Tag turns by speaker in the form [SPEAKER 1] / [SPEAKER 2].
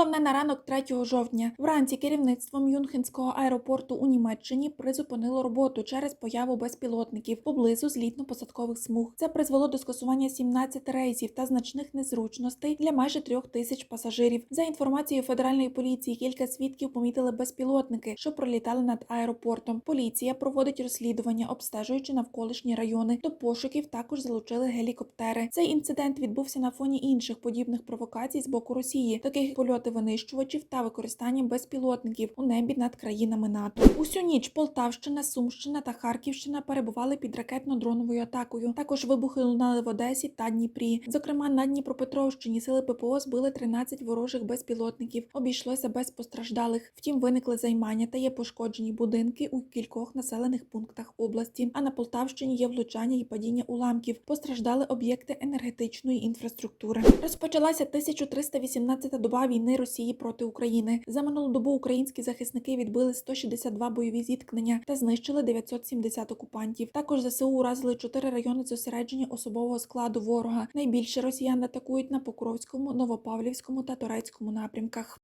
[SPEAKER 1] Головне на ранок 3 жовтня. Вранці керівництво Мюнхенського аеропорту у Німеччині призупинило роботу через появу безпілотників поблизу злітно-посадкових смуг. Це призвело до скасування 17 рейсів та значних незручностей для майже трьох тисяч пасажирів. За інформацією федеральної поліції, кілька свідків помітили безпілотники, що пролітали над аеропортом. Поліція проводить розслідування, обстежуючи навколишні райони. До пошуків також залучили гелікоптери. Цей інцидент відбувся на фоні інших подібних провокацій з боку Росії, таких як польоти винищувачів та використання безпілотників у небі над країнами НАТО. Усю ніч Полтавщина, Сумщина та Харківщина перебували під ракетно-дроновою атакою. Також вибухи лунали в Одесі та Дніпрі. Зокрема, на Дніпропетровщині сили ППО збили 13 ворожих безпілотників. Обійшлося без постраждалих. Втім, виникли займання та є пошкоджені будинки у кількох населених пунктах області. А на Полтавщині є влучання і падіння уламків. Постраждали об'єкти енергетичної інфраструктури. Розпочалася 1318-та доба війни Росії проти України. За минулу добу українські захисники відбили 162 бойові зіткнення та знищили 970 окупантів. Також ЗСУ уразили чотири райони зосередження особового складу ворога. Найбільше росіян атакують на Покровському, Новопавлівському та Торецькому напрямках.